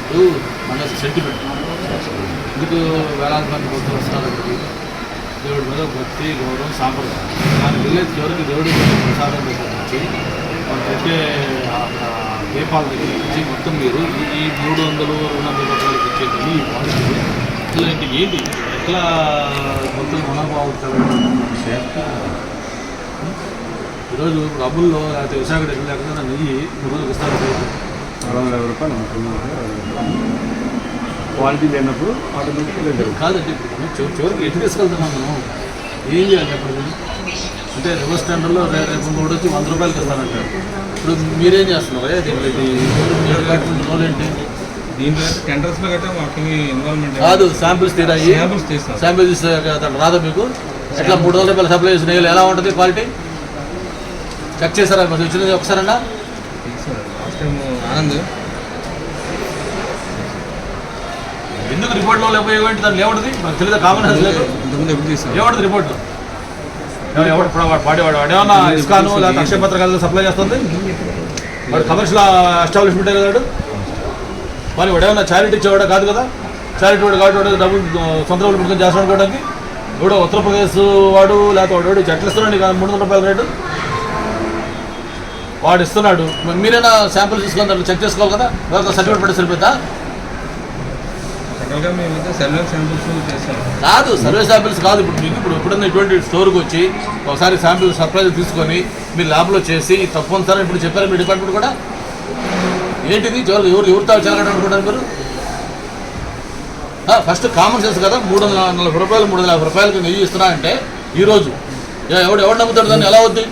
ఇప్పుడు మన సెంటిమెంట్ ఎందుకు వేలాది మంది భక్తులు వస్తున్నారు అక్కడికి దేవుడి మీద భక్తి గౌరవం సాంప్రదాయం మన విలేజ్ చివరికి దేవుడి మీద ప్రసాదం దగ్గర నుంచి మనం పెట్టే దీపాల దగ్గర నుంచి మొత్తం మీరు ఈ- మూడు వందలు రెండు వందల రూపాయలకి ఇచ్చేది ఈ క్వాలిటీ ఇలాంటి ఏంటి? ఎట్లా భక్తుల మనోభావం ఈరోజు అమ్ముల్లో లేకపోతే విశాఖ దగ్గర లేకుండా నెయ్యి మూడు రోజులు ఇస్తారు రెండు వందల యాభై రూపాయలు క్వాలిటీ లేనప్పుడు ఆటోమేటిక్గా కాదండి చివరికి ఎటు తీసుకెళ్తున్నాం మనం? ఏం చేయాలి అప్పుడు మీరు? అంటే రివర్స్ టెండర్లో రేపు ఇంకోటి వచ్చి వంద రూపాయలకి ఇస్తానంటారు. ఇప్పుడు మీరేం చేస్తున్నారు దీంట్లో? ఇది మీరు కట్టుకుంటున్న రోల్ ఏంటి? దీంట్లో టెండర్స్లో గట్రా మాకు ఇన్వాల్వ్మెంట్ కాదు శాంపిల్స్ తీరాయి. శాంపుల్స్ తీస్తాం. శాంపిల్స్ రాదా మీకు? ఎట్లా మూడు వందల రూపాయలు సప్లై చేసిన ఎలా ఉంటుంది క్వాలిటీ చెక్ చేశారా? మరి వచ్చినది ఒకసారన్నా? లాస్ట్ టైం ఆనంద్ ఎందుకు రిపోర్ట్లో లేకపోయేంటి దాన్ని ఏముంటుంది మనకు తెలియదు కామన్ లేదు ఇంతకుముందు ఎప్పుడు తీస్తాం ఏమంటుంది రిపోర్ట్ ఎవడు ఇప్పుడు వాడు వాడి ఏమన్నా ఇస్కాను లేకపోతే అక్షయ పత్రికలు సప్లై చేస్తుంది? వాడు కమర్షియల్ ఎస్టాబ్లిష్మెంటే కదా మరి వాడు ఏమన్నా చారిటీ ఇచ్చేవాడు? కాదు కదా? చారిటీ వాడు కాబట్టి వాడు డబ్బులు సొంత డబ్బులు పెట్టుకొని చేస్తాడు అనుకోవడానికి ఇప్పుడు ఉత్తరప్రదేశ్ వాడు లేకపోతే వాడు వాడు చెట్లు ఇస్తున్నాడు నీకు మూడు వందల రూపాయల రేటు. వాడు ఇస్తున్నాడు. మరి మీరైనా శాంపుల్ తీసుకొని చెక్ చేసుకోవాలి కదా? సర్టిఫికేట్ పెట్టి సరిపోతా జనరల్గా మేము అయితే సెల్వర్ శాంపుల్స్ చేస్తాం కాదు సర్వే శాంపిల్స్ కాదు. ఇప్పుడు మీకు ఇప్పుడు ఎప్పుడన్నా ఇటువంటి స్టోర్కి వచ్చి ఒకసారి శాంపిల్ సర్ప్రైజ్ తీసుకొని మీరు ల్యాబ్లో చేసి ఇది తప్పు ఉంది సార్ అని ఇప్పుడు చెప్పారు మీ డిపార్ట్మెంట్ కూడా? ఏంటిది? చివరికి ఎవరు ఎవరితో చెలగడం అనుకుంటారు మీరు? ఫస్ట్ కామన్ సెన్స్ కదా. మూడు వందల నలభై రూపాయలు మూడు వందల యాభై రూపాయలకి నెయ్యి ఇస్తున్నా అంటే ఈరోజు ఎవడు ఎవడు నమ్ముతాడు దాన్ని? ఎలా అవుద్ది?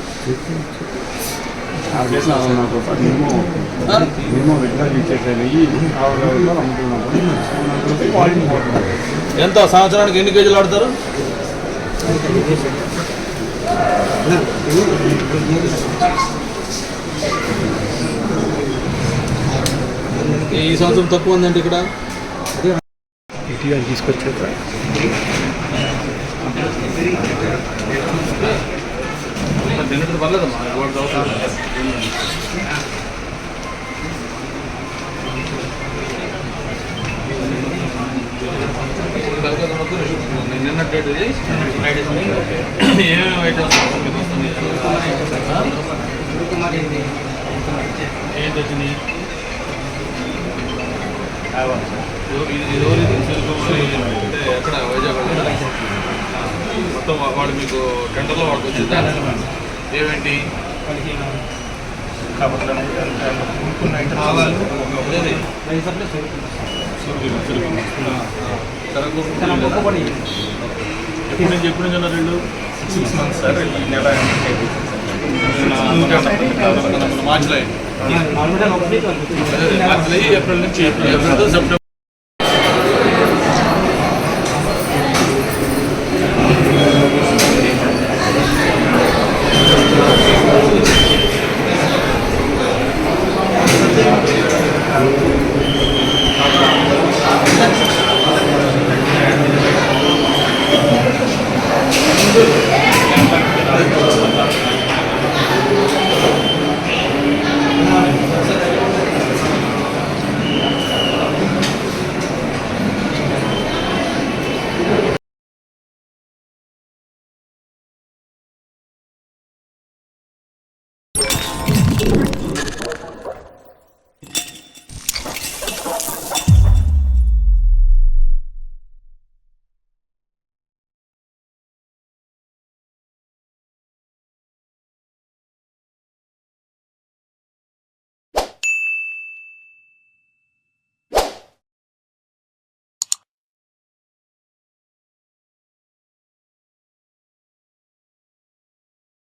నాకు ఒక మేము ఆ? మేము ఎట్లా ఇచ్చేసాను నెయ్యి ఆరు యాభై అమ్ముతున్నాము ఎంత సంవత్సరానికి ఎన్ని కేజీలు ఆడతారు ఈ సంవత్సరం తక్కువ ఉందండి ఇక్కడ ఇటీవల తీసుకొచ్చాక తిన్నట్టు పర్లేదమ్మా చదువుతాడు. నేను నిన్న డేట్ ఇది ఏమేమి ఐటమ్స్ ఏంటి వచ్చినాయి ఇది ఇది ఎవరు ఎక్కడ? వైజాగ్ మొత్తం వాడు మీకు టెండర్లో వాడికి వచ్చిందా ఏమేంటి? ఎప్పటి నుంచి ఎప్పటి నుంచి ఉన్నారు వీళ్ళు? మార్చిలో అయింది. అదే, మార్చిలో అయ్యి ఏప్రిల్ నుంచి ఏప్రిల్ సెప్టెంబర్